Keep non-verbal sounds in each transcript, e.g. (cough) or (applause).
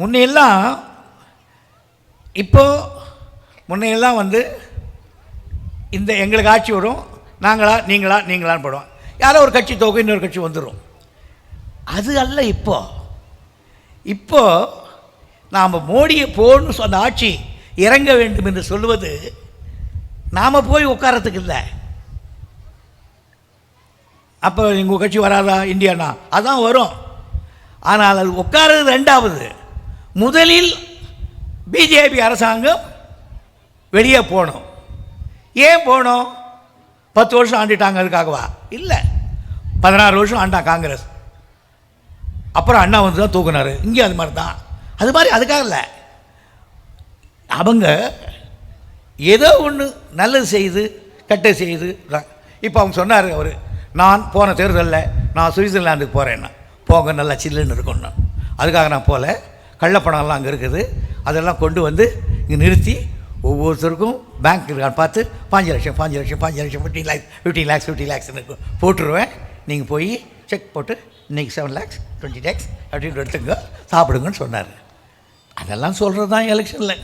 முன்னையெல்லாம் இப்போ முன்னையெல்லாம் வந்து இந்த எங்களுக்கு ஆட்சி வரும் நாங்களா நீங்களா நீங்களான்னு போடுவோம். யாரோ ஒரு கட்சி தொகை இன்னொரு கட்சி வந்துடும் அது அல்ல இப்போ. இப்போ நாம் மோடியை போகணும் அந்த ஆட்சி இறங்க வேண்டும் என்று சொல்லுவது நாம் போய் உட்காரத்துக்கு இல்லை. அப்போ எங்கள் கட்சி வராதா இந்தியானா? அதான் வரும். ஆனால் அது உட்கார்றது ரெண்டாவது. முதலில் பிஜேபி அரசாங்கம் வெளியே போகணும் ஏன் போகணும் பத்து வருஷம் ஆண்டுட்டாங்க அதுக்காகவா? இல்லை. பதினாறு வருஷம் ஆண்டான் காங்கிரஸ். அப்புறம் அண்ணா வந்து தான் தூக்குனாரு. இங்கே அது மாதிரி தான். அது மாதிரி அதுக்காக இல்லை. அவங்க ஏதோ ஒன்று நல்லது செய்து கெட்ட செய்து இப்போ அவங்க சொன்னார் அவர் நான் போன தேர்தலில் நான் சுவிட்சர்லாந்துக்கு போகிறேன்னா போங்க நல்லா சில்லுன்னு இருக்கணும். அதுக்காக நான் போகல கள்ளப்பணம்லாம் அங்கே இருக்குது. அதெல்லாம் கொண்டு வந்து இங்கே நிறுத்தி ஒவ்வொருத்தருக்கும் பேங்க் இருக்கான்னு பார்த்து பாஞ்சு லட்சம் பாஞ்சு லட்சம் பாஞ்சு லட்சம் fifty lakhs fifty lakhs fifty லேக்ஸ்னு போட்டுருவேன். நீங்கள் போய் செக் போட்டு இன்றைக்கி செவன் லேக்ஸ் டுவெண்ட்டி லேக்ஸ் அப்படின்னு எடுத்துங்க சாப்பிடுங்கன்னு சொன்னார். அதெல்லாம் சொல்கிறது தான் எலெக்ஷனில்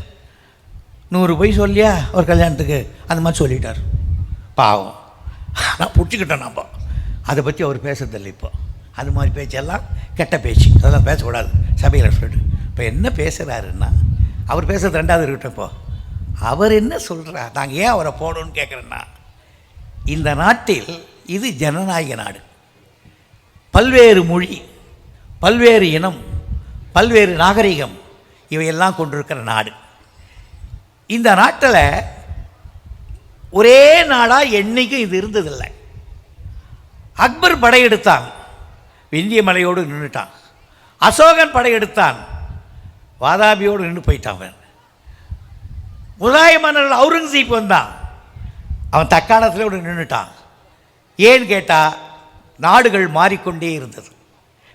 நூறு போய் சொல்லியா ஒரு கல்யாணத்துக்கு? அந்த மாதிரி சொல்லிட்டார். பாவம். நான் பிடிச்சிக்கிட்டேன் நம்ம அதை பற்றி அவர் பேசுறதில்லை இப்போ. அது மாதிரி பேச்செல்லாம் கெட்ட பேச்சு. அதெல்லாம் பேசக்கூடாது. சபையில் சொல்லிட்டு. இப்போ என்ன பேசுகிறாருன்னா அவர் பேசுறது ரெண்டாவது இருக்கட்டும் இப்போ. அவர் என்ன சொல்கிறார் நாங்கள் ஏன் அவரை போடணும்னு கேட்குறேன்னா இந்த நாட்டில் இது ஜனநாயக நாடு. பல்வேறு மொழி பல்வேறு இனம் பல்வேறு நாகரிகம் இவையெல்லாம் கொண்டிருக்கிற நாடு. இந்த நாட்டில் ஒரே நாடாக என்றைக்கும் இது இருந்ததில்லை. அக்பர் படையெடுத்தான் விந்திய மலையோடு நின்றுட்டான் அசோகன் படையெடுத்தான் வாதாபியோடு நின்று போயிட்டான் அவன். முதாய மன்னர் அவுரங்கசீப் வந்தான். அவன் தக்காணத்திலோடு நின்றுட்டான். ஏன்னு கேட்டால் நாடுகள் மாறிக்கொண்டே இருந்தது.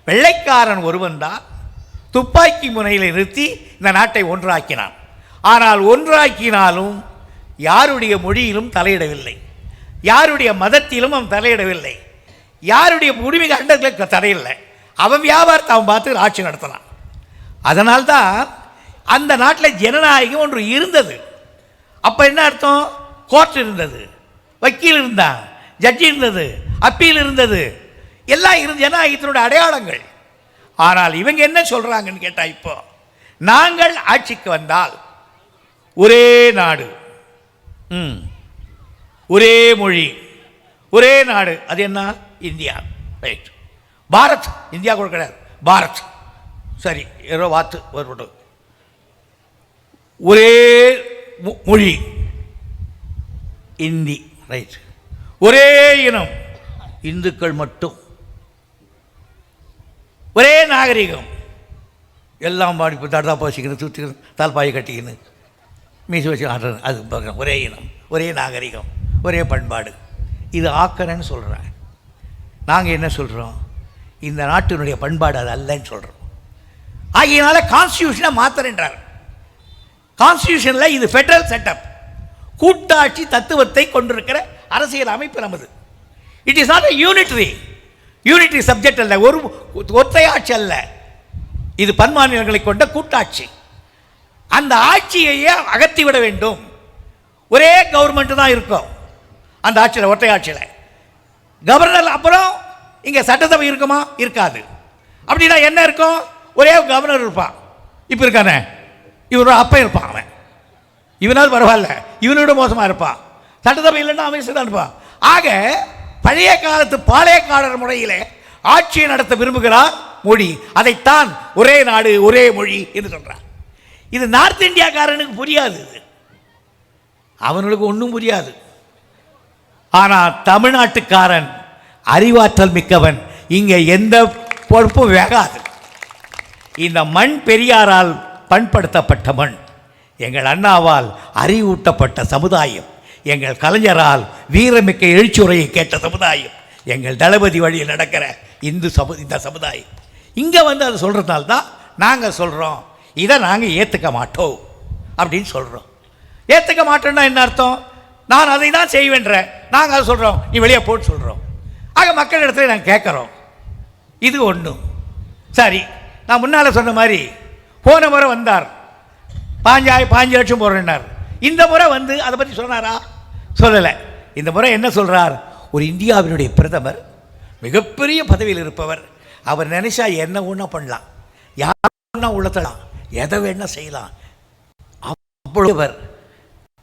வெள்ளைக்காரன் ஒருவன் தான் துப்பாக்கி முனையில் நிறுத்தி இந்த நாட்டை ஒன்றாக்கினான். ஆனால் ஒன்றாக்கினாலும் யாருடைய மொழியிலும் தலையிடவில்லை. யாருடைய மதத்திலும் அவன் தலையிடவில்லை. யாருடைய உரிமை கண்டத்தில் தடையில்லை. அவன் வியாபாரத்தை அவன் பார்த்து ஆட்சி நடத்தலாம் அதனால்தான் அந்த நாட்டில் ஜனநாயகம் ஒன்று இருந்தது. அப்போ என்ன அர்த்தம்? கோர்ட் இருந்தது. வக்கீல் இருந்தான். ஜட்ஜி இருந்தது. அப்பீல் இருந்தது. எல்லாம் இருந்து ஜனநாயகத்தினுடைய அடையாளங்கள். ஆனால் இவங்க என்ன சொல்கிறாங்கன்னு கேட்டால் இப்போ நாங்கள் ஆட்சிக்கு வந்தால் ஒரே நாடு. ம். ஒரே மொழி. ஒரே நாடு. அது என்ன? இந்தியா. ரைட் பாரத். இந்தியா கூட கிடையாது பாரத். சரி ஏதோ வாத்து வருபட்டு ஒரே மொழி. இந்தி ரைட். ஒரே இனம் இந்துக்கள் மட்டும். ஒரே நாகரிகம். எல்லாம் பாடி இப்போ தடதா போசிக்கணும் சுற்றிக்கணும் தால்பாயை கட்டிக்கணும் மீசி வச்சு ஆடுறது அது பார்க்குறேன் ஒரே இனம் ஒரே நாகரிகம் ஒரே பண்பாடு. இது ஆக்கறேன்னு சொல்கிறேன் நாங்கள் என்ன சொல்கிறோம் இந்த நாட்டினுடைய பண்பாடு அது அல்லன்னு சொல்கிறோம் ஆகையினால கான்ஸ்டியூஷனை மாத்திரன்றார் கான்ஸ்டியூஷனில் இது ஃபெடரல் செட்டப் கூட்டாட்சி தத்துவத்தை கொண்டிருக்கிற அரசியல் அமைப்பு நமது. It is not unitary unitary subject அல்ல ஒரு ஒற்றையாட்சி அல்ல. இது பன்மாநிலங்களை கொண்ட கூட்டாட்சி. அந்த ஆட்சியையே அகற்றி விட வேண்டும். ஒரே கவர்மெண்ட் தான் இருக்கும். அந்த ஆட்சியில் ஒற்றையாட்சியில். கவர்னர் அப்புறம் இங்கே சட்டசபை இருக்குமா? இருக்காது. அப்படின்னா என்ன இருக்கும்? ஒரே கவர்னர் இருப்பான் இப்போ இருக்கானே? இவரோட அப்பன் இருப்பான் அவன். இவனால் பரவாயில்ல. இவனோட மோசமாக இருப்பான் சட்டசபை இல்லைன்னா அமைச்சர் தான் இருப்பான். ஆக பழைய காலத்து பாளையக்காரர் முறையிலே ஆட்சியை நடத்த விரும்புகிறார் மொழி அதைத்தான் ஒரே நாடு ஒரே மொழி என்று சொல்கிறார் இது நார்த் இந்தியாக்காரனுக்கு புரியாது இது. அவனுக்கு ஒன்றும் புரியாது. ஆனால் தமிழ்நாட்டுக்காரன் அறிவாற்றல் மிக்கவன். இங்கே எந்த பொறுப்பும் வேகாது. இந்த மண் பெரியாரால் பண்படுத்தப்பட்ட மண். எங்கள் அண்ணாவால் அறிவூட்டப்பட்ட சமுதாயம். எங்கள் கலைஞரால் வீரமிக்க எழுச்சுரையை கேட்ட சமுதாயம். எங்கள் தளபதி வழியில் நடக்கிற இந்து சமு இந்த சமுதாயம். இங்கே வந்து அதை சொல்கிறதுனால தான் நாங்கள் சொல்கிறோம் இதை நாங்கள் ஏற்றுக்க மாட்டோம். அப்படின்னு சொல்கிறோம் ஏற்றுக்க மாட்டோம்னா என்ன அர்த்தம்? நான் அதை தான் செய்வேன்றேன் நாங்கள் அதை சொல்கிறோம் நீ வெளியே போட்டு சொல்கிறோம் ஆக மக்கள் இடத்துல நாங்கள் கேட்குறோம். இது ஒன்று சரி. நான் முன்னால் சொன்ன மாதிரி போன முறை வந்தார். பாஞ்சாய் பாஞ்சு லட்சம் போடுறேன்னார். இந்த முறை வந்து அதை பற்றி சொன்னாரா? சொல்லலை. இந்த முறை என்ன சொல்கிறார் ஒரு இந்தியாவினுடைய பிரதமர் மிகப்பெரிய பதவியில் இருப்பவர். அவர் நினைச்சா என்ன ஒன்றா பண்ணலாம்? யார் ஒன்றா உளத்தலாம் எதை வேணா செய்யலாம். அவ்வளவர்.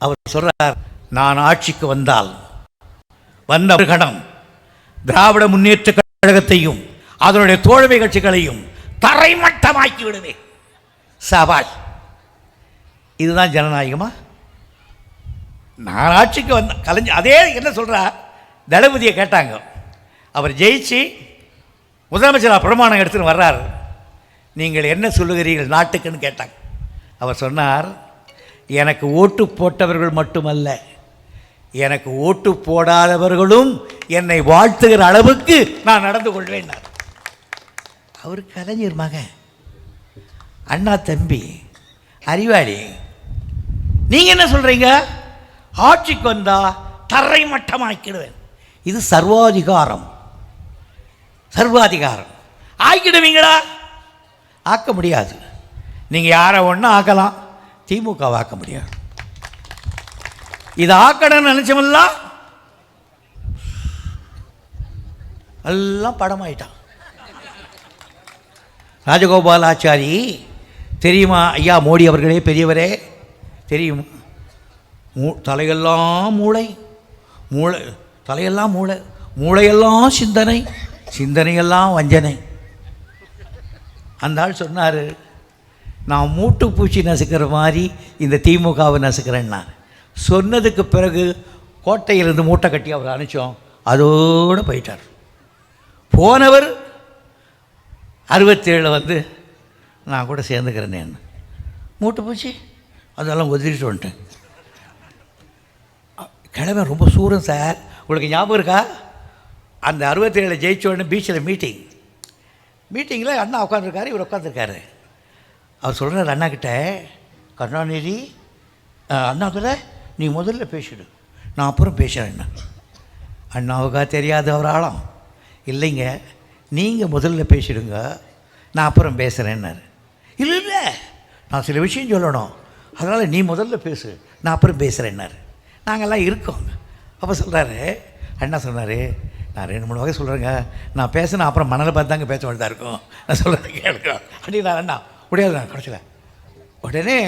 அவர் சொல்கிறார் நான் ஆட்சிக்கு வந்தால் வந்த கணம் திராவிட முன்னேற்ற கழகத்தையும் அதனுடைய தோழமை கட்சிகளையும் தரைமட்டமாக்கி விடுவேன் சவால். இதுதான் ஜனநாயகமா? நான் ஆட்சிக்கு வந்த கலைஞர் அதே என்ன சொல்கிறார் தளபதியை கேட்டாங்க. அவர் ஜெயிச்சு முதலமைச்சர் பிரமாணம் எடுத்துன்னு வர்றார். நீங்கள் என்ன சொல்லுகிறீர்கள்? நாட்டுக்குன்னு கேட்டாங்க. அவர் சொன்னார் எனக்கு ஓட்டு போட்டவர்கள் மட்டுமல்ல எனக்கு ஓட்டு போடாதவர்களும் என்னை வாழ்த்துகிற அளவுக்கு நான் நடந்து கொள்வேன். அவர் கலைஞர் மகன். அண்ணா தம்பி அறிவாளி. நீங்கள் என்ன சொல்கிறீங்க ஆட்சிக்கு வந்தால் தரை மட்டமாக்கிடுவேன் இது சர்வாதிகாரம். சர்வாதிகாரம். ஆக்கிடுவீங்களா? ஆக்க முடியாது. நீங்கள் யாரை ஒன்றும் ஆக்கலாம் திமுக ஆக்க முடியாது. இதை ஆக்கணும்னு நினச்சமெல்லாம் எல்லாம் படமாயிட்டான். ராஜகோபாலாச்சாரி தெரியுமா? ஐயா மோடி அவர்களே பெரியவரே தெரியுமா. மூ தலையெல்லாம் மூளை மூளை தலையெல்லாம் மூளை மூளையெல்லாம் சிந்தனை சிந்தனையெல்லாம் வஞ்சனை. அந்த ஆள் சொன்னார் நான் மூட்டு பூச்சி நசுக்கிற மாதிரி இந்த திமுகவை நசுக்கிறேன்னா சொன்னதுக்கு பிறகு கோட்டையிலிருந்து மூட்டை கட்டி அவர் அனுப்பிச்சோம். அதோடு போயிட்டார். போனவர் அறுபத்தேழில் வந்து நான் கூட சேர்ந்துக்கிறேனே மூட்டை போச்சு? அதெல்லாம் ஒதுக்கிட்டு வந்துட்டேன். கிழமை ரொம்ப சூரம் சார். உங்களுக்கு ஞாபகம் இருக்கா? அந்த அறுபத்தேழில் ஜெயிச்ச உடனே பீச்சில் மீட்டிங் மீட்டிங்கில் அண்ணா உட்காந்துருக்காரு இவர் உட்காந்துருக்காரு அவர் சொல்கிறார் அண்ணா கிட்ட கருணாநிதி அண்ணா கூட நீ முதல்ல பேசிடு. நான் அப்புறம் பேசுகிறேன் அண்ணா. அண்ணாவுக்கா தெரியாது அவர் ஆழம் இல்லைங்க. நீங்கள் முதல்ல பேசிடுங்க நான் அப்புறம் பேசுகிறேன்னாரு இல்லை இல்லை நான் சில விஷயம் சொல்லணும். அதனால் நீ முதல்ல பேசு நான் அப்புறம் பேசுகிறேன்னாரு நாங்கள்லாம் இருக்கோம். அப்போ சொல்கிறாரு அண்ணா சொன்னார் நான் ரெண்டு மூணு வகை சொல்கிறேங்க நான் பேசினா அப்புறம் மணலை பார்த்து தாங்க பேச வேண்டியதாக இருக்கும். நான் சொல்கிறது கேட்கும் அப்படின்னா அண்ணா முடியாது நான் கிடச்சில உடனே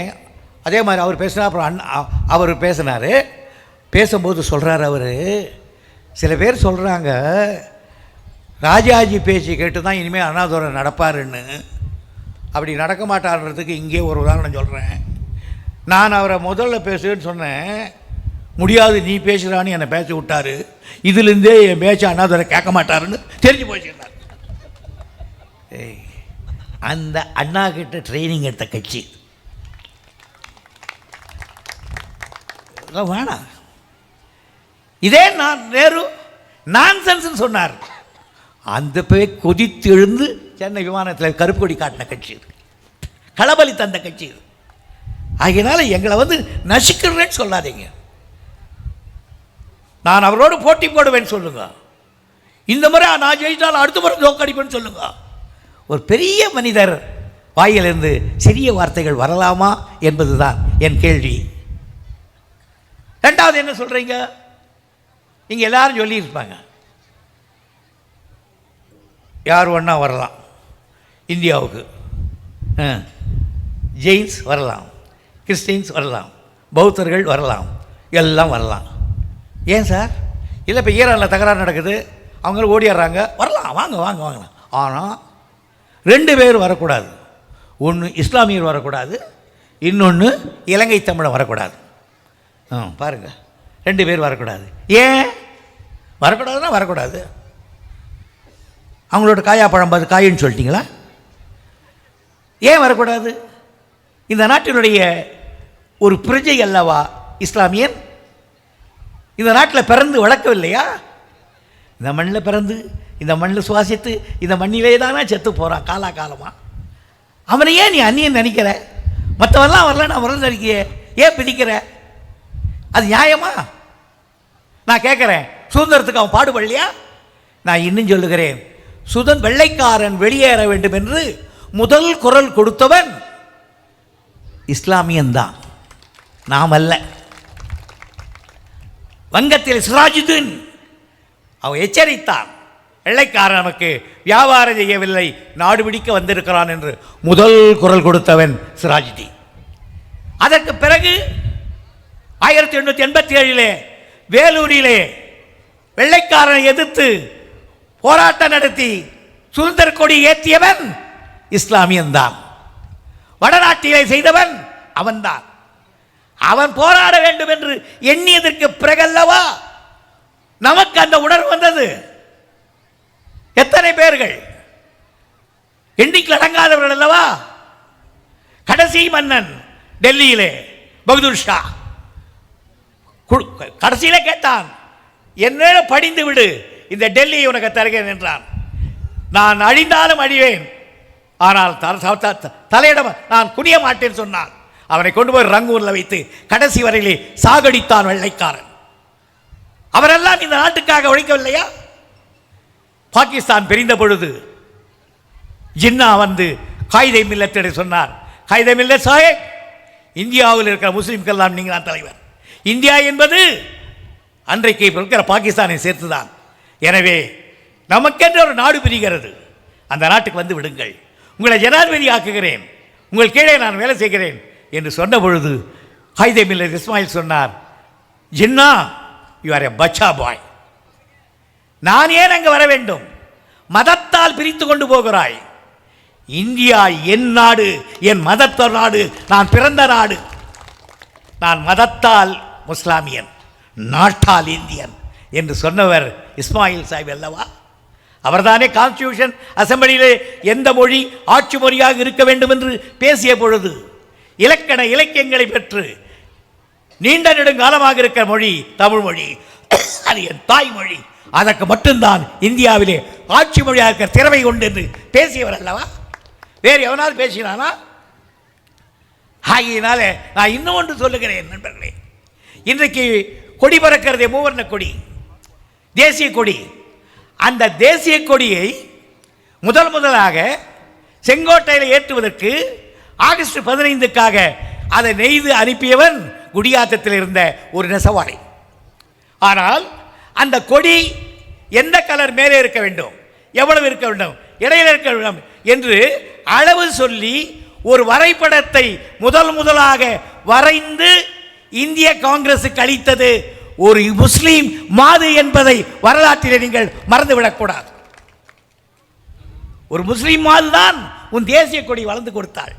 அதே மாதிரி அவர் பேசினா அப்புறம் அண்ணா அவர் பேசினார். பேசும்போது சொல்கிறார் அவர். சில பேர் சொல்கிறாங்க ராஜாஜி பேச்சு கேட்டு தான் இனிமேல் அண்ணாதுரை நடப்பாருன்னு. அப்படி நடக்க மாட்டார்ன்றதுக்கு இங்கே ஒரு உதாரணம் சொல்கிறேன் நான் அவரை முதல்ல பேசுன்னு சொன்னேன். முடியாது நீ பேசுகிறான்னு என்னை பேச விட்டாரு. இதுலேருந்தே என் பேச்சு அண்ணாதுரை கேட்க மாட்டாருன்னு தெரிஞ்சு போச்சுன்னார் ஏய் அந்த அண்ணா கிட்ட ட்ரைனிங் எடுத்த கட்சி. வேணாம். இதே நான் நேரு நான் நான்சென்ஸ்னு சொன்னார். அந்த போய் கொதித்து எழுந்து சென்னை விமானத்தில் கருப்பு கொடி காட்டின கட்சி இது. களபலி தந்த கட்சி இது. ஆகினால எங்களை வந்து நசுக்கிறேன்னு சொல்லாதீங்க. நான் அவரோடு போட்டி போடுவேன்னு சொல்லுங்க. இந்த முறை நான் ஜெயித்தால் அடுத்த முறை தோக்கடிப்பேன்னு சொல்லுங்க. ஒரு பெரிய மனிதர் வாயிலிருந்து சிறிய வார்த்தைகள் வரலாமா என்பதுதான் என் கேள்வி. ரெண்டாவது என்ன சொல்றீங்க? நீங்கள் எல்லாரும் சொல்லியிருப்பாங்க. யார் ஒன்றா வரலாம். இந்தியாவுக்கு. ஆ. ஜெயின்ஸ் வரலாம். கிறிஸ்டின்ஸ் வரலாம். பௌத்தர்கள் வரலாம். எல்லாம் வரலாம். ஏன் சார்? இல்லை இப்போ ஈரானில் தகராறு நடக்குது. அவங்களும் ஓடிடுறாங்க வரலாம். வாங்க வாங்க வாங்கலாம் ஆனால் ரெண்டு பேர் வரக்கூடாது. ஒன்று இஸ்லாமியர் வரக்கூடாது. இன்னொன்று இலங்கை தமிழன் வரக்கூடாது. ஆ பாருங்கள் ரெண்டு பேர் வரக்கூடாது. ஏன்? வரக்கூடாதுன்னா வரக்கூடாது. அவங்களோட காயா பழம் பார்த்து காயின்னு சொல்லிட்டீங்களா? ஏன் வரக்கூடாது? இந்த நாட்டினுடைய ஒரு பிரஜை அல்லவா இஸ்லாமியன்? இந்த நாட்டில் பிறந்து வளர்க்கவில்லையா? இந்த மண்ணில் பிறந்து இந்த மண்ணில் சுவாசித்து இந்த மண்ணிலே தானே செத்து போகிறான் காலா காலமாக அவனை ஏன் நீ அந்நியன் நினைக்கிற? மற்றவெல்லாம் வரல நான் வரல நினைக்கிற ஏன் பிடிக்கிற? அது நியாயமா? நான் கேட்குறேன். சுதந்திரத்துக்கு அவன் பாடுபடலையா? நான் இன்னும் சொல்லுகிறேன். சுதன் வெள்ளைக்காரன் வெளியேற வேண்டும் என்று முதல் குரல் கொடுத்தவன் இஸ்லாமியன்தான். நாம் அல்ல. வங்கத்தில் சிராஜுதீன் அவன் எச்சரித்தான். வெள்ளைக்காரன் நமக்கு வியாபாரம் செய்யவில்லை நாடு பிடிக்க வந்திருக்கிறான் என்று முதல் குரல் கொடுத்தவன் சிராஜுதீன். அதற்கு பிறகு ஆயிரத்தி எண்ணூற்றி எண்பத்தி ஏழிலே வேலூரிலே வெள்ளைக்காரனை எதிர்த்து போராட்டம் நடத்தி சுதந்திர கொடி ஏற்றியவன் இஸ்லாமியன்தான் வடநாட்டிலே செய்தவன் அவன்தான் அவன் போராட வேண்டும் என்று எண்ணியதற்கு பிறகல்லவா? நமக்கு அந்த உணர்வு வந்தது. எத்தனை பேர்கள்? எண்ணிக்கை அடங்காதவர்கள் அல்லவா? கடைசி மன்னன் டெல்லியிலே பகதூர் ஷா. கடைசியில கேட்டான் என்ன படிந்து விடு. இந்த டெல்லியை உனக்கு தருகிறேன் என்றான் நான் அழிந்தாலும் அழிவேன். ஆனால் த- தலையிடம் நான் குனிய மாட்டேன் சொன்னான். அவனை கொண்டு போய் ரங்கூரில் வைத்து கடைசி வரையிலே சாகடித்தான் வெள்ளைக்காரன். அவரெல்லாம் இந்த நாட்டுக்காக உழைக்கவில்லையா பாகிஸ்தான் பிரிந்த பொழுது ஜின்னா வந்து காயிதை மில்லத்திட சொன்னார். காயிதை மில்லத் சாஹேப் இந்தியாவில் இருக்கிற முஸ்லிம்கெல்லாம் நீங்கள் தான் தலைவர். இந்தியா என்பது அன்றைக்கு இருக்கிற பாகிஸ்தானை சேர்த்துதான். எனவே நமக்கென்று ஒரு நாடு பிரிகிறது. அந்த நாட்டுக்கு வந்து விடுங்கள். உங்களை ஜனாதிபதி ஆக்குகிறேன். உங்கள் கீழே நான் வேலை செய்கிறேன் என்று சொன்ன பொழுது ஹைதே மில்லத் இஸ்மாயில் சொன்னார் ஜின்னா யூ ஆர் எ பச்சா பாய் நான் ஏன் அங்கே வர வேண்டும்? மதத்தால் பிரித்து கொண்டு போகிறாய். இந்தியா என் நாடு என் மதத்த நாடு நான் பிறந்த நாடு. நான் மதத்தால் முஸ்லாமியன் நாட்டால் இந்தியன். என்று சொன்னவர் இஸ்மாயில் சாஹிப் அல்லவா? அவர்தானே கான்ஸ்டியூஷன் அசம்பிளியிலே எந்த மொழி ஆட்சி மொழியாக இருக்க வேண்டும் என்று பேசிய பொழுது இலக்கண இலக்கியங்களை பெற்று நீண்ட நெடுங்காலமாக இருக்கிற மொழி தமிழ் மொழி அது என் தாய்மொழி அதற்கு மட்டும்தான் இந்தியாவிலே ஆட்சி மொழியாக இருக்கிற திறமை உண்டு என்று பேசியவர் அல்லவா? வேறு எவனாவது பேசினானா? ஆகியனால நான் இன்னும் ஒன்று சொல்லுகிறேன் நண்பர்களே. இன்றைக்கு கொடி பறக்கிறதே மூவர்ண கொடி. தேசிய கொடி. அந்த தேசிய கொடியை முதல் முதலாக செங்கோட்டையில் ஏற்றுவதற்கு ஆகஸ்ட் பதினைந்துக்காக அதை நெய்து அனுப்பியவன் குடியாத்தத்தில் இருந்த ஒரு நெசவாளி. ஆனால் அந்த கொடி எந்த கலர் மேலே இருக்க வேண்டும்? எவ்வளவு இருக்க வேண்டும்? இடையில் இருக்க வேண்டும் என்று அளவு சொல்லி ஒரு வரைபடத்தை முதல் முதலாக வரைந்து இந்திய காங்கிரஸுக்கு அளித்தது ஒரு முஸ்லீம் மாது என்பதை வரலாற்றிலே நீங்கள் மறந்துவிடக்கூடாது. ஒரு முஸ்லீம் மாது தான் உன் தேசிய கொடி வளர்ந்து கொடுத்தாள்.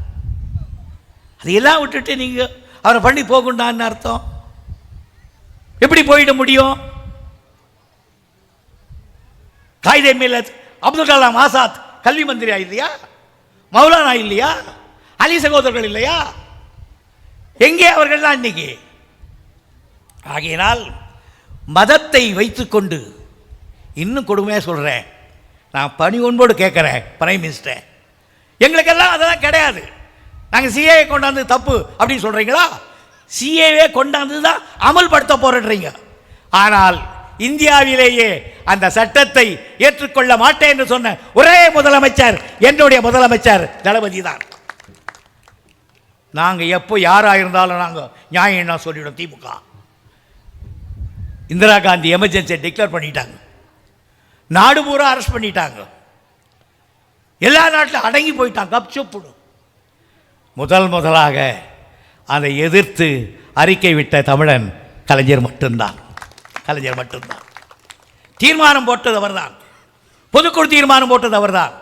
அதையெல்லாம் விட்டுட்டு நீங்க அவரை பண்ணி போகுண்டான்னு அர்த்தம்? எப்படி போயிட முடியும்? காயிதே மில்லத் அப்துல் கலாம் ஆசாத் கல்வி மந்திரியா இல்லையா? மௌலானா இல்லையா? அலி சகோதரர்கள் இல்லையா? எங்கே அவர்கள்லாம் இன்னைக்கு? ஆகையினால் மதத்தை வைத்துக்கொண்டு இன்னும் கொடுமையாக சொல்கிறேன் நான் பணி ஒன்போடு கேட்குறேன் பிரைம் மினிஸ்டர் எங்களுக்கெல்லாம் அதெல்லாம் கிடையாது. நாங்கள் சிஏஏ கொண்டாந்து தப்பு அப்படின்னு சொல்கிறீங்களா சிஏவே கொண்டாந்து தான் அமல்படுத்த போறீங்க ஆனால் இந்தியாவிலேயே அந்த சட்டத்தை ஏற்றுக்கொள்ள மாட்டேன் என்று சொன்ன ஒரே முதலமைச்சர் என்னுடைய முதலமைச்சர் தளபதி தான். நாங்கள் எப்போ யாராக இருந்தாலும் நாங்கள் நியாயம் என்ன சொல்லிவிடும் திமுக. இந்திரா காந்தி எமர்ஜென்சியை டிக்ளேர் பண்ணிட்டாங்க. நாடு பூரா அரெஸ்ட் பண்ணிட்டாங்க. எல்லா நாட்டிலும் அடங்கி போயிட்டாங்க. கப்சுப்புடும் முதல் முதலாக அதை எதிர்த்து அறிக்கை விட்ட தமிழன் கலைஞர் மட்டும்தான். கலைஞர் மட்டும்தான். தீர்மானம் போட்டது அவர்தான். பொதுக்குழு தீர்மானம் போட்டது அவர்தான்.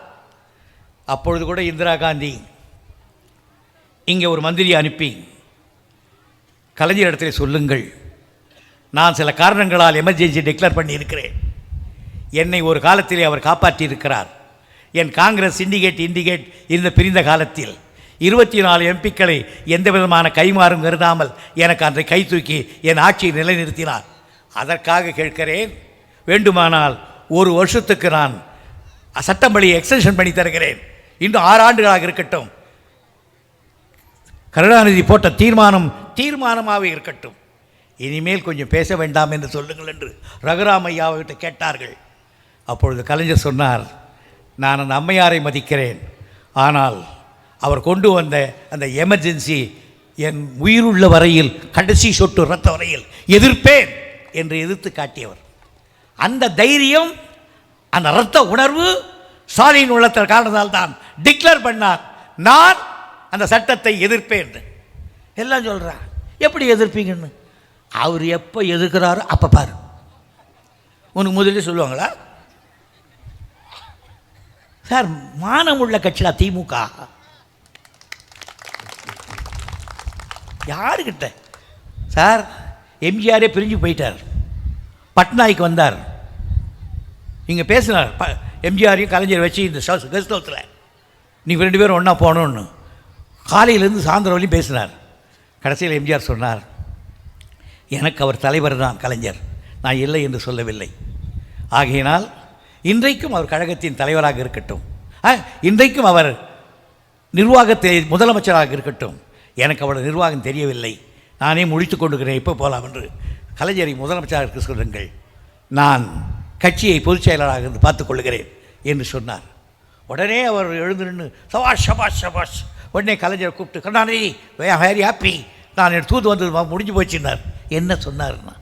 அப்பொழுது கூட இந்திரா காந்தி இங்கே ஒரு மந்திரி அனுப்பி கலைஞர் இடத்துல சொல்லுங்கள். நான் சில காரணங்களால் எமர்ஜென்சி டிக்ளேர் பண்ணியிருக்கிறேன். என்னை ஒரு காலத்திலே அவர் காப்பாற்றியிருக்கிறார். என் காங்கிரஸ் சிண்டிகேட் இண்டிகேட் இருந்த பிரிந்த காலத்தில் இருபத்தி நாலு எம்பிக்களை எந்த விதமான கைமாறும் கருதாமல் எனக்கு அன்றை கை தூக்கி என் ஆட்சியை நிலைநிறுத்தினார். அதற்காக கேட்கிறேன் வேண்டுமானால் ஒரு வருஷத்துக்கு நான் சட்டப்படி எக்ஸ்டென்ஷன் பண்ணி தருகிறேன். இன்னும் ஆறு ஆண்டுகளாக இருக்கட்டும். கருணாநிதி போட்ட தீர்மானம் தீர்மானமாக இருக்கட்டும். இனிமேல் கொஞ்சம் பேச வேண்டாம் என்று சொல்லுங்கள் என்று ரகுராமையாவிட்ட கேட்டார்கள். அப்பொழுது கலைஞர் சொன்னார் நான் அந்த அம்மையாரை மதிக்கிறேன். ஆனால் அவர் கொண்டு வந்த அந்த எமர்ஜென்சி என் உயிருள்ள வரையில் கடைசி சொட்டு ரத்த வரையில் எதிர்ப்பேன் என்று எதிர்த்து காட்டியவர். அந்த தைரியம் அந்த இரத்த உணர்வு ஸ்டாலின் உள்ளத்தில் காரணத்தால் தான் டிக்ளேர் பண்ணார். நான் அந்த சட்டத்தை எதிர்ப்பேன் என்று. எல்லாம் சொல்கிறான் எப்படி எதிர்ப்பீங்கன்னு? அவர் எப்போ எதிர்க்கிறாரோ அப்போ பாரு. உனக்கு முதல்ல சொல்லுவாங்களா? சார் மானமுள்ள கட்சியா திமுக? யாருக்கிட்ட? சார் எம்ஜிஆரே பிரிஞ்சு போயிட்டார். பட்னாய்க்கு வந்தார். இங்கே பேசினார் ப எம்ஜிஆரையும் கலைஞர் வச்சு இந்த கெஸ்ட் ஹவுஸில் நீங்கள் ரெண்டு பேரும் ஒன்றா போகணுன்னு காலையிலேருந்து சாயந்தரம் வரையும் பேசினார். கடைசியில் எம்ஜிஆர் சொன்னார் எனக்கு அவர் தலைவர் தான் கலைஞர். நான் இல்லை என்று சொல்லவில்லை. ஆகையினால் இன்றைக்கும் அவர் கழகத்தின் தலைவராக இருக்கட்டும். ஆ, இன்றைக்கும் அவர் நிர்வாகத்தை முதலமைச்சராக இருக்கட்டும். எனக்கு அவரோட நிர்வாகம் தெரியவில்லை. நானே முடித்து கொண்டுகிறேன் எப்போ போகலாம் என்று. கலைஞரை முதலமைச்சராக இருக்க சொல்லுங்கள். நான் கட்சியை பொதுச்செயலாளராக இருந்து பார்த்துக்கொள்கிறேன் என்று சொன்னார். உடனே அவர் எழுந்து நின்று சபாஷ் சபாஷ் சபாஷ். உடனே கலைஞரை கூப்பிட்டு கருணாநிதி வெரி ஹாப்பி நான் என் தூது வந்தது முடிஞ்சு போச்சுன்னார். என்ன சொன்னார்னா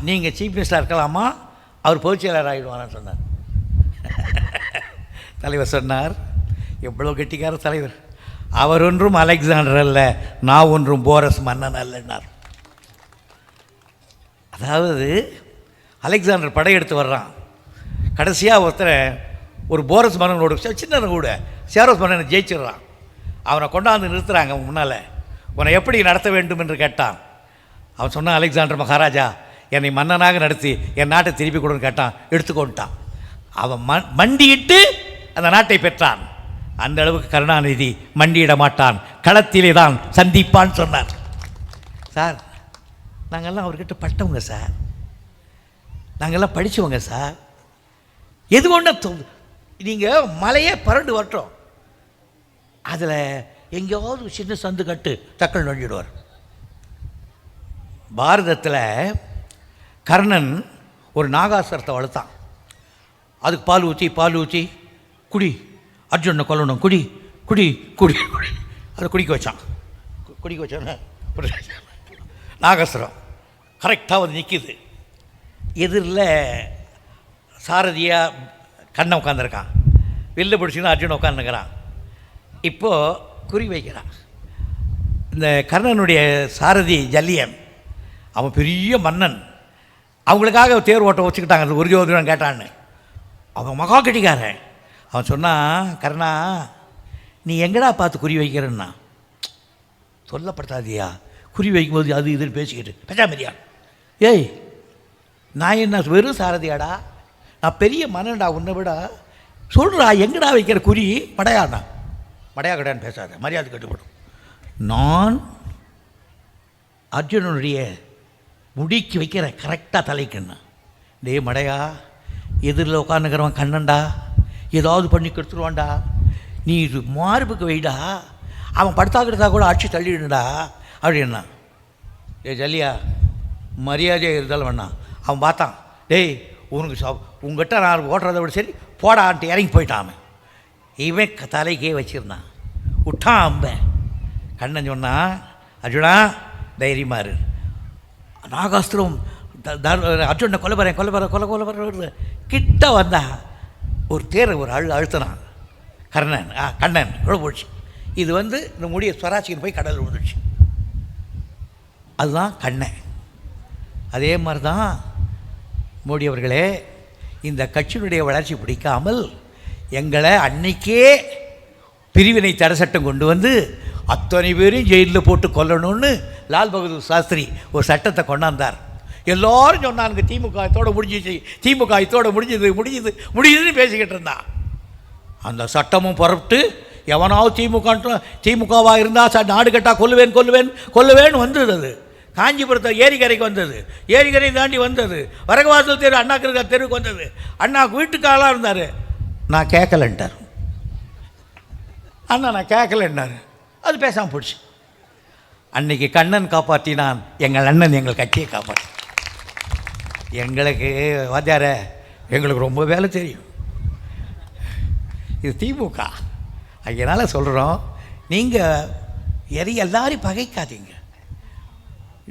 நீங்கள் சீஃப் மினிஸ்டராக இருக்கலாமா? அவர் பொதுச் செயலாளர் ஆகிடுவான்னு சொன்னார். (laughs) தலைவர் சொன்னார் எவ்வளோ கெட்டிக்கார தலைவர். அவர் ஒன்றும் அலெக்சாண்டர் அல்ல நான் ஒன்றும் போரஸ் மன்னன் அல்லன்னார். அதாவது அலெக்சாண்டர் படையெடுத்து வர்றான். கடைசியாக ஒருத்தரை ஒரு போரஸ் மன்னனோட சி- கூட சேரோஸ் மன்னனை ஜெயிச்சிடுறான். அவனை கொண்டாந்து நிறுத்துகிறாங்க முன்னால். உன்னை எப்படி நடத்த வேண்டும்? என்று கேட்டான். அவன் சொன்னான் அலெக்சாண்டர் மகாராஜா என்னை மன்னனாக நடத்தி என் நாட்டை திருப்பி கொடுன்னு கேட்டான் எடுத்துக்கொண்டான் அவன் மண் மண்டியிட்டு அந்த நாட்டை பெற்றான். அந்த அளவுக்கு கருணாநிதி மண்டியிட மாட்டான். களத்திலே தான் சந்திப்பான்னு சொன்னார். சார் நாங்கள்லாம் அவர்கிட்ட பட்டவங்க சார். நாங்கள்லாம் படித்தவங்க சார். எது ஒன்று நீங்கள் மலையே பரண்டு வரட்டும். அதில் எங்கேயாவது சின்ன சந்து கட்டு டக்குன்னு நொழிடுவார் பாரதத்தில் கர்ணன் ஒரு நாகாசுரத்தை வளர்த்தான். அதுக்கு பால் ஊற்றி பால் ஊற்றி குடி அர்ஜுனை கொல்லணும் குடி குடி குடி குடி. அதை குடிக்க வச்சான். குடிக்க வச்சான நாகாசுரம் கரெக்டாக வந்து நிற்கிது எதிரில் சாரதியாக கண்ணை உட்காந்துருக்கான் வெளில பிடிச்சின்னு அர்ஜுன் உட்காந்துக்கிறான் இப்போது குறி வைக்கிறான். இந்த கர்ணனுடைய சாரதி ஜல்லியன் அவன் பெரிய மன்னன். அவங்களுக்காக தேர் ஓட்ட வச்சுக்கிட்டாங்க அந்த ஒரு ஜோதிடம் கேட்டான்னு. அவன் மகா கட்டிக்காரன். அவன் சொன்னான் கருணா நீ எங்கடா பார்த்து குறி வைக்கிறன்னா? சொல்லப்படுத்தாதியா குறி வைக்கும்போது அது இதுன்னு பேசிக்கிட்டு பேசாமரியா ஏய் நான் என்ன வெறும் சாரதியாடா? நான் பெரிய மன்னன்டா உன்னை விட சொல்கிறா எங்கடா வைக்கிற குறி? படையாடா படையா கடையான்னு பேசாத மரியாதை கட்டுப்படும் நான் அர்ஜுனனுடைய முடிக்கு வைக்கிற கரெக்டாக தலைக்கண்ணு. டேய் மடையா எதிரில் உட்காந்துக்கிறவன் கண்ணன்டா ஏதாவது பண்ணி கொடுத்துருவான்டா. நீ இது மார்புக்கு வைடா. அவன் படுத்தா கூட ஆட்சி தள்ளிடுடா. அப்படின்னா ஏ ஜல்லியா மரியாதையாக இருந்தாலும் வேணாம் அவன் பார்த்தான் டேய் உனக்கு சா உங்ககிட்ட நான் ஓட்டுறதை விட சரி போடான்ட்டு இறங்கி போயிட்டான் இவன் க- தலைக்கே வச்சிருந்தான். விட்டான் அம்பன் கண்ணன் சொன்னான் அர்ஜுனா தைரியமாக இரு. நாகாஸ்திரம் த- அர்ஜுனை கொலை போகிறேன் கொலை போகிறேன் கொலை கொலை போகிறேன் கிட்ட வந்தான் ஒரு தேரை ஒரு அழு அழுத்தினான். கர்ணன் ஆ கண்ணன் இவ்வளோ போச்சு இது வந்து இந்த முடிய ஸ்வராட்சிக்கு போய் கடலில் விழுந்துச்சு அதுதான் கண்ணன். அதே மாதிரி தான் மோடி அவர்களே இந்த கட்சியினுடைய வளர்ச்சி பிடிக்காமல் எங்களை அன்னைக்கே பிரிவினை தடை சட்டம் கொண்டு வந்து அத்தனை பேரையும் ஜெயிலில் போட்டு கொல்லணும்னு லால் பகதூர் சாஸ்திரி ஒரு சட்டத்தை கொண்டாந்தார். எல்லோரும் சொன்னாங்க திமுக இதோட முடிஞ்சிச்சு திமுக இதோட முடிஞ்சது முடிஞ்சது முடிஞ்சதுன்னு பேசிக்கிட்டு இருந்தான். அந்த சட்டமும் புறப்பட்டு எவனாவது திமுக திமுகவாக இருந்தால் ச நாடு கட்டா கொல்லுவேன் கொல்லுவேன் கொல்லுவேன்னு வந்தது அது. காஞ்சிபுரத்தை ஏரிக்கரைக்கு வந்தது. ஏரிக்கரை தாண்டி வந்தது. வரகவாசல் தெரு அண்ணாக்கு இருக்கிற தெருவுக்கு வந்தது. அண்ணா வீட்டுக்காலாக இருந்தார். நான் கேட்கலன்ட்டார் அண்ணா நான் கேட்கலன்னாரு அது பேசாமல் போச்சு அன்னைக்கு கண்ணன் காப்பாற்றினான் எங்கள் அண்ணன் எங்கள் கட்சியை காப்பாற்றி எங்களுக்கு வாத்தியார எங்களுக்கு ரொம்ப வேலை தெரியும். இது திமுக. அதனால் சொல்கிறோம் நீங்கள் எதை எல்லாரையும் பகைக்காதீங்க.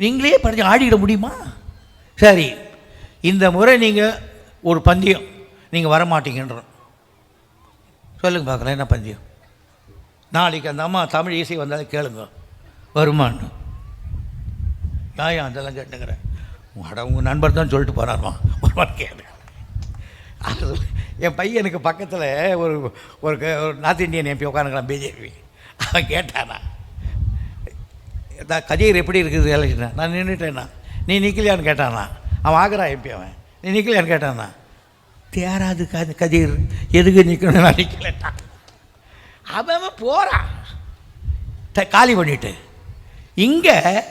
நீங்களே படிச்சு ஆடிட முடியுமா? சரி இந்த முறை நீங்கள் ஒரு பந்தயம் நீங்கள் வரமாட்டீங்கன்றோம். சொல்லுங்கள் பார்க்கலாம் என்ன பந்தயம்? நாளைக்கு அந்த அம்மா தமிழ் இசை வந்தாலும் கேளுங்க. வருமான்னு. ஏன் அதெல்லாம் கேட்டுங்கிறேன் அட உங்கள் நண்பர் தான் சொல்லிட்டு போனார்மா வருமானு கேளு அது என் பையனுக்கு பக்கத்தில் ஒரு ஒரு நார்த் இந்தியன் எம்பி உட்காந்துக்கலாம் பிஜேபி. அவன் கேட்டானா. "தா- கதிர் எப்படி இருக்குது? எலெக்ஷன் நான் நின்றுட்டேன்னா நீ நிற்கலையான்னு கேட்டானா. அவன் ஆகிறா எம்பி அவன். நீ நிற்கலையான்னு கேட்டானா? தேராது கதி கதிர். எதுக்கு நிற்கணும் நான் நிற்கலட்டான் அவன் அவன் போகிறான் த- காலி பண்ணிட்டு. இங்கே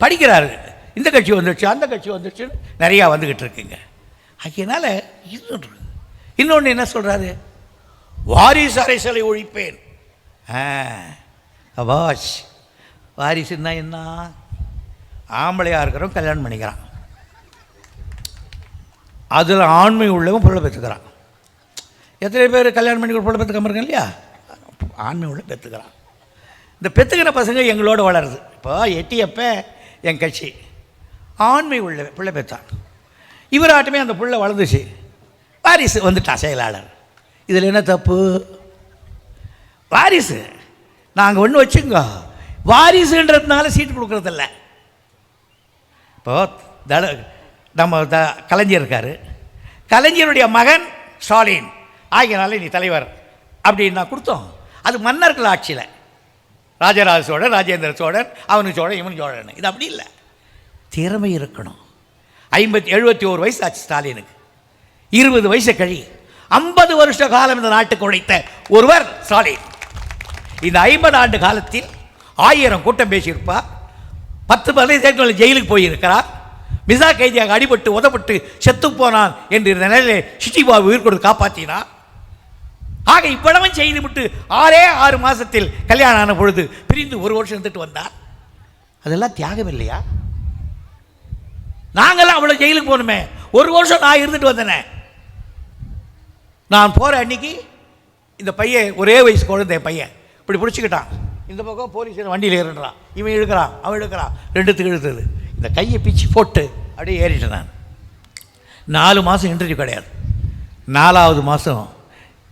படிக்கிறாரு. இந்த கட்சி வந்துடுச்சு அந்த கட்சி வந்துடுச்சுன்னு நிறையா வந்துக்கிட்டு இருக்குங்க. அதனால் இன்னொன்று இன்னொன்று என்ன சொல்கிறாரு வாரிசு அரசலை ஒழிப்பேன். வாஷ் வாரிசுன்னா என்ன? ஆம்பளையாக இருக்கிறவன் கல்யாணம் பண்ணிக்கிறான். அதில் ஆண்மை உள்ளவன் பொருளை பெற்றுக்கிறான். எத்தனை பேர் கல்யாணம் பண்ணி பொருளை பெற்றுக்காம இருக்காங்க இல்லையா? ஆண்மை உள்ள பெற்றுக்கிறான் இந்த பெற்றுக்கிற பசங்க எங்களோட வளருது. இப்போ எட்டியப்ப என் கட்சி. ஆண்மை உள்ள பிள்ளை பெற்றான் இவராட்டுமே அந்த பிள்ளை வளர்ந்துச்சு. வாரிசு வந்துட்டான் செயலாளர். இதில் என்ன தப்பு? வாரிசு நாங்கள் ஒன்று வச்சுங்க வாரிசுன்றதுனால சீட்டு கொடுக்குறதில்ல. இப்போ தட நம்ம த கலைஞர் இருக்கார். கலைஞருடைய மகன் ஸ்டாலின். ஆகியனால நீ தலைவர். அப்படின்னு நான் கொடுத்தோம். அது மன்னர்கள் ஆட்சியில். ராஜராஜ சோழன் ராஜேந்திர சோழன் அவனுக்கு சோழன் இவன் சோழன். இது அப்படி இல்லை. திறமை இருக்கணும். ஐம்பத்தி எழுபத்தி ஓரு வயசு ஆச்சு ஸ்டாலினுக்கு. இருபது வயசு கழி. ஐம்பது வருஷ காலம் இந்த நாட்டுக்கு உழைத்த ஒருவர் ஸ்டாலின். இந்த ஐம்பது ஆண்டு காலத்தில் ஆயிரம் கூட்டம் பேசியிருப்பார். பத்து பதினைந்து ஜெயிலுக்கு போயிருக்கிறார். மிசா கைதியாக அடிபட்டு உதப்பட்டு செத்து போனான் என்று இந்த நிலையிலே சிட்டிபாபு உயிர் கொடுத்து காப்பாற்றினார் ஆக இவ்வளவும் செய்துவிட்டு ஆறே ஆறு மாதத்தில் கல்யாணம் ஆன பொழுது பிரிந்து ஒரு வருஷம் இருந்துட்டு வந்தார். அதெல்லாம் தியாகம் இல்லையா நாங்கெல்லாம் அவ்வளோ ஜெயிலுக்கு போகணுமே. ஒரு வருஷம் நான் இருந்துட்டு வந்தேனே. நான் போகிற அன்னைக்கு இந்த பையன் ஒரே வயசு குழந்தை என் பையன். இப்படி பிடிச்சிக்கிட்டான். இந்த பக்கம் போலீஸ் வண்டியில் ஏறுன்றான் இவன் இழுக்கிறான் அவன் இழுக்கிறான். ரெண்டுத்துக்கு இழுத்தது. இந்த கையை பிச்சு போட்டு அப்படியே ஏறிட்டேன் நான். நாலு மாதம் இன்டர்வியூ கிடையாது. நாலாவது மாதம்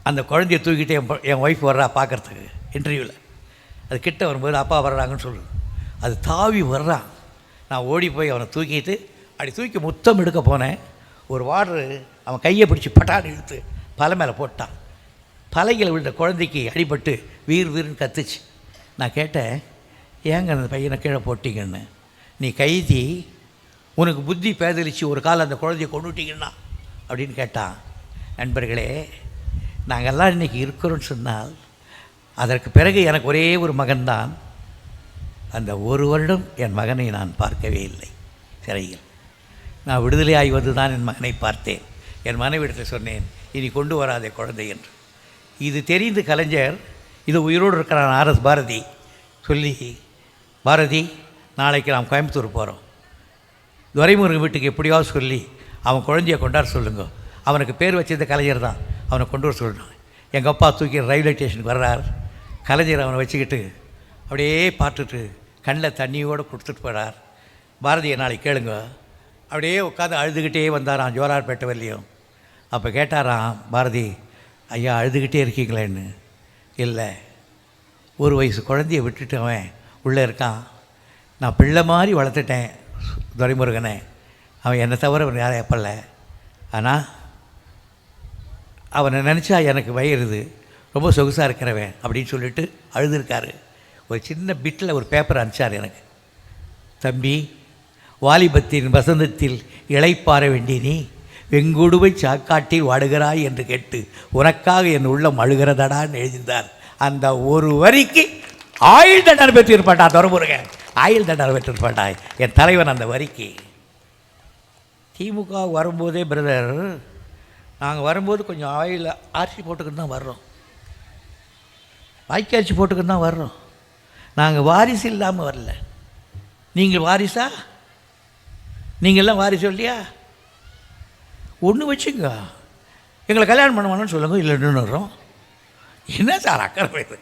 அந்த குழந்தைய தூக்கிட்டு என் என் ஒய்ஃப் வர்றா பார்க்கறதுக்கு இன்டர்வியூவில் அது கிட்ட வரும்போது அப்பா வர்றாங்கன்னு சொல்லுது அது தாவி வர்றான் நான் ஓடி போய் அவனை தூக்கிட்டு அப்படி தூக்கி முத்தம் எடுக்க போனேன். ஒரு வார்டரு அவன் கையை பிடிச்சி பட்டான்னு இழுத்து பலை மேலே போட்டான். பலையில் விழுந்த குழந்தைக்கு அடிபட்டு வீர் வீர்னு கத்துச்சு. நான் கேட்டேன் ஏங்க அந்த பையனை கீழே போட்டிங்கன்னு? நீ கைதி உனக்கு புத்தி பேதலிச்சு ஒரு காலம் அந்த குழந்தைய கொண்டுட்டிங்கன்னா அப்படின்னு கேட்டான். நண்பர்களே நாங்கள்லாம் இன்றைக்கி இருக்கிறோன்னு சொன்னால் அதற்கு பிறகு எனக்கு ஒரே ஒரு மகன்தான். அந்த ஒரு வருடம் என் மகனை நான் பார்க்கவே இல்லை. சிறையில். நான் விடுதலையாகி வந்து தான் என் மகனை பார்த்தேன். என் மனைவிடத்தில் சொன்னேன் இனி கொண்டு வராதே குழந்தை என்று. இது தெரிந்து கலைஞர் இது உயிரோடு இருக்கிறான் ஆர்எஸ் பாரதி. சொல்லி பாரதி நாளைக்கு நாம் கோயம்புத்தூர் போகிறோம் துரைமுருகன் வீட்டுக்கு எப்படியாவது சொல்லி அவன் குழந்தைய கொண்டாட சொல்லுங்க. அவனுக்கு பேர் வச்சது கலைஞர் தான் அவனை கொண்டு வர சொல்கிறான் எங்கள் அப்பா தூக்கி ரயில்வே ஸ்டேஷனுக்கு வர்றார். கலைஞர் அவனை வச்சுக்கிட்டு அப்படியே பார்த்துட்டு கண்ணில் தண்ணியோடு கொடுத்துட்டு போகிறார் பாரதியை நாளைக்கு கேளுங்க. அப்படியே உட்காந்து அழுதுகிட்டே வந்தாராம் ஜோலார்பேட்டை வரலையும் அப்போ கேட்டாராம் பாரதி ஐயா அழுதுகிட்டே இருக்கீங்களேன்னு இல்லை. ஒரு வயசு குழந்தைய விட்டுட்டு அவன் உள்ளே இருக்கான். நான் பிள்ளை மாதிரி வளர்த்துட்டேன் துரைமுருகனை. அவன் என்னை தவிர அவன் யாரும் எப்பல்ல ஆனால் அவனை நினச்சா எனக்கு வயிறுது. ரொம்ப சொகுசாக இருக்கிறவன் அப்படின்னு சொல்லிட்டு அழுதுருக்காரு. ஒரு சின்ன பிட்டில் ஒரு பேப்பர் அனுப்பிச்சார் எனக்கு. தம்பி வாலிபத்தின் வசந்தத்தில் இளைப்பாற வேண்டிய நீ வெங்குடுவை சாக்காட்டில் வாடுகிறாய் என்று கேட்டு உனக்காக என் உள்ளம் அழுகிறதடான்னு எழுதியிருந்தார். அந்த ஒரு வரிக்கு ஆயுள் தண்டனை பெற்றிருப்பாட்டா துறமுருகன் ஆயுள் தண்டனை பெற்றிருப்பாட்டா என் தலைவன் அந்த வரிக்கு. திமுக வரும்போதே பிரதர் நாங்கள் வரும்போது கொஞ்சம் ஆயில் அரிசி போட்டுக்கிட்டு தான் வர்றோம். வாய்க்கு அரிசி போட்டுக்கிட்டு தான் வர்றோம். நாங்கள் வாரிசு இல்லாமல் வரல. நீங்கள் வாரிசா? நீங்கள்லாம் வாரிசு இல்லையா? ஒன்று வச்சுங்க எங்களை கல்யாணம் பண்ண சொல்லுங்கள் சொல்லுங்க இல்லைன்னு வர்றோம். என்ன சார் அக்கறை இது?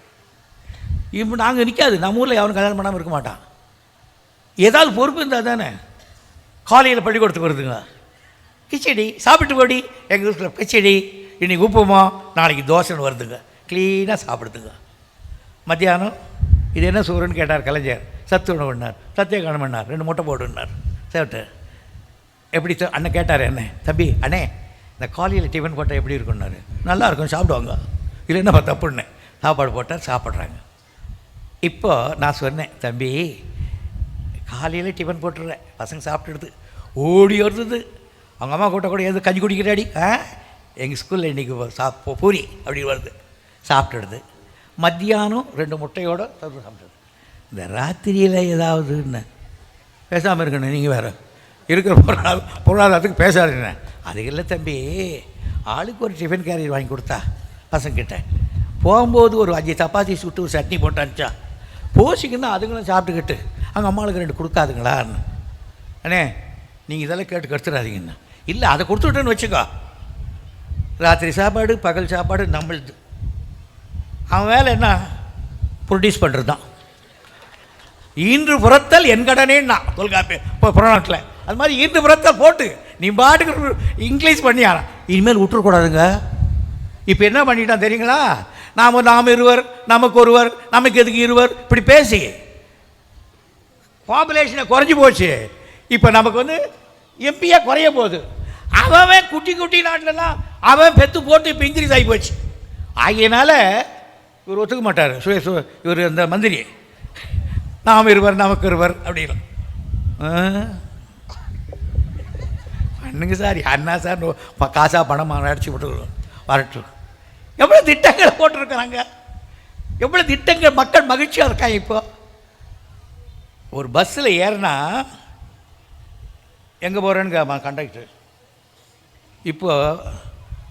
இப்போ நாங்கள் நிற்காது நம்ம ஊரில் எவனும் கல்யாணம் பண்ணாமல் இருக்க மாட்டான். ஏதாவது பொறுப்பு இருந்தால் தானே? காலையில் பள்ளிக்கூடத்துக்கு வருதுங்க. கிச்சடி சாப்பிட்டு போடி. எங்கள் வீட்டில் கிச்சடி இன்றைக்கி உப்புமா நாளைக்கு தோசைன்னு வருதுங்க. க்ளீனாக சாப்பிடுதுங்க. மத்தியானம் இது என்ன சோறுன்னு கேட்டார் கலைஞர். சத்து உணவுன்னார் சத்தியகானம் பண்ணார் ரெண்டு முட்டை போடுன்னார் சாப்பிட்டு எப்படி சொ- அண்ணன் கேட்டார் என்ன தம்பி அண்ணே இந்த காலையில் டிஃபன் போட்டால் எப்படி இருக்குன்னாரு நல்லா இருக்கும் சாப்பிடுவாங்க. இல்லை என்ன தப்புன்னு. சாப்பாடு போட்டால் சாப்பிட்றாங்க. இப்போ நான் சொன்னேன் தம்பி காலையில் டிஃபன் போட்டுடுறேன். பசங்க சாப்பிட்டுடுது. ஓடி வருது அவங்க அம்மா கூட்ட கூட எது கஞ்சி குடிக்கிறாடி? ஆ? எங்கள் ஸ்கூலில் இன்றைக்கி சா பூரி அப்படி வருது. சாப்பிட்டுடுது. மத்தியானம் ரெண்டு முட்டையோடு தொடர்ந்து சாப்பிட்டுடுது. இந்த ராத்திரியில் ஏதாவதுன்னு பேசாமல் இருக்கணும் நீங்கள் வேறு. இருக்கிற பொருளாதார பொருளாதாரத்துக்கு பேசாதீங்க. அது இல்லை தம்பி. ஆளுக்கு ஒரு டிஃபன் கேரியர் வாங்கி கொடுத்தா பசங்கிட்ட. போகும்போது ஒரு அஞ்சு சப்பாத்தி சுட்டு ஒரு சட்னி போட்டு அனுப்பிச்சா போசிங்கன்னா அதுங்களும் சாப்பிட்டுக்கிட்டு அங்கே அம்மாளுக்கு ரெண்டு கொடுக்காதுங்களான்னு அண்ணே நீங்கள் இதெல்லாம் கேட்டு கெடுத்துடாதீங்கண்ணா இல்லை அதை கொடுத்துட்டேன்னு வச்சுக்கோ. ராத்திரி சாப்பாடு பகல் சாப்பாடு நம்மளுது அவன் வேலை என்ன? ப்ரொடியூஸ் பண்ணுறது தான் ஈன்று புறத்தல் என் கடனேன்னா தொல்காப்பி இப்போ புறநாட்டில். அது மாதிரி ஈன்று புறத்தல் போட்டு நீ பாட்டுக்கு இங்கிலீஷ் பண்ணியாரா? இனிமேல் விட்டுறக்கூடாதுங்க. இப்போ என்ன பண்ணிட்டான் தெரியுங்களா? நாம் நாம் இருவர் நமக்கு ஒருவர் நமக்கு எதுக்கு இருவர்? இப்படி பேசி. பாப்புலேஷனை குறைஞ்சி போச்சு. இப்போ நமக்கு வந்து எம்பியாக குறைய போகுது. அவன் குட்டி குட்டி நாட்டிலலாம் அவன் பெத்து போட்டு இப்போ இன்க்ரீஸ் ஆகி போச்சு. ஆகியனால இவர் ஒத்துக்க மாட்டார். சுய சு இவர் இந்த மந்திரி நாம் இருவர் நமக்கு இருவர் அப்படின்னு பண்ணுங்க சார். அண்ணா சார் காசாக பணமாக அடிச்சு விட்டு வரட்டும். எவ்வளோ திட்டங்களை போட்டிருக்கிறாங்க. எவ்வளோ திட்டங்கள் மக்கள் மகிழ்ச்சியாக இருக்காங்க இப்போ. ஒரு பஸ்ஸில் ஏறினா எங்கே போகிறேன்னு கேட்பான் கண்டக்டர் இப்போ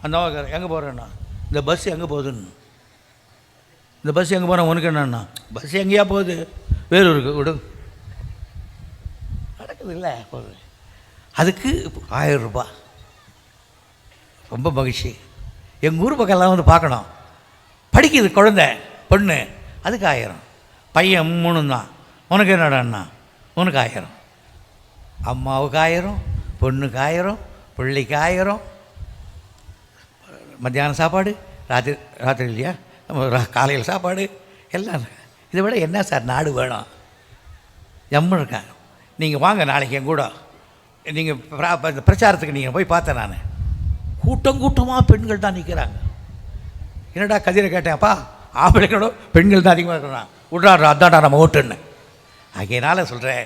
அந்த எங்கே போகிறேன்னா இந்த பஸ் எங்கே போகுதுன்னு. இந்த பஸ் எங்கே போகிறேன் உனக்கு என்னன்னா? பஸ் எங்கேயா போகுது? வேலூருக்கு விடு. நடக்குது இல்லை போகுது. அதுக்கு ஆயிரம் ரூபா ரொம்ப மகிழ்ச்சி. எங்கள் ஊர் பக்கம்லாம் வந்து பார்க்கணும். படிக்குது குழந்தை பொண்ணு. அதுக்கு ஆயிரம். பையன் மூணு தான் உனக்கு என்னடாண்ணா உனக்கு ஆயிரம். அம்மாவுக்கு ஆயிரும் பொண்ணுக்கு ஆயிரும் பிள்ளைக்கு ஆயிரும். மத்தியானம் சாப்பாடு ராத்திரி ராத்திரி இல்லையா? நம்ம காலையில் சாப்பாடு எல்லாம். இதை விட என்ன சார் நாடு வேணும்? ஜம்மு இருக்காங்க. நீங்கள் வாங்க நாளைக்கு என் கூட. நீங்கள் இந்த பிரச்சாரத்துக்கு நீங்கள் போய் பார்த்தேன் நான். கூட்டம் கூட்டமாக பெண்கள் தான் நிற்கிறாங்க என்னடா கதிரை கேட்டேன்ப்பா ஆம்பளைங்களோட பெண்கள் தான் அதிகமாக இருக்கிறான் விட்றாரு அதான்டா நம்ம ஓட்டுன்னு. ஆகையினால சொல்கிறேன்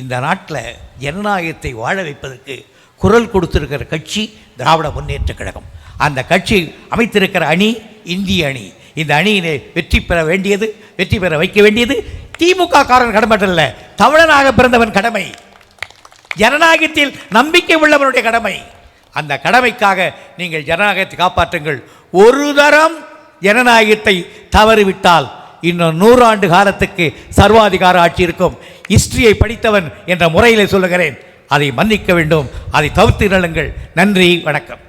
இந்த நாட்டில் ஜனநாயகத்தை வாழ வைப்பதற்கு குரல் கொடுத்திருக்கிற கட்சி திராவிட முன்னேற்ற கழகம். அந்த கட்சி அமைத்திருக்கிற அணி இந்திய அணி. இந்த அணியினை வெற்றி பெற வேண்டியது வெற்றி பெற வைக்க வேண்டியது திமுக காரன் கடமை அல்ல தமிழனாக பிறந்தவன் கடமை. ஜனநாயகத்தில் நம்பிக்கை உள்ளவனுடைய கடமை. அந்த கடமைக்காக நீங்கள் ஜனநாயகத்தை காப்பாற்றுங்கள். ஒரு தரம் ஜனநாயகத்தை தவறிவிட்டால் இன்னும் நூறாண்டு காலத்துக்கு சர்வாதிகார ஆட்சி இருக்கும். ஹிஸ்டரியை படித்தவன் என்ற முறையில் சொல்லுகிறேன். அதை மன்னிக்க வேண்டும். அதை தவிர்த்து நலுங்கள் நன்றி வணக்கம்.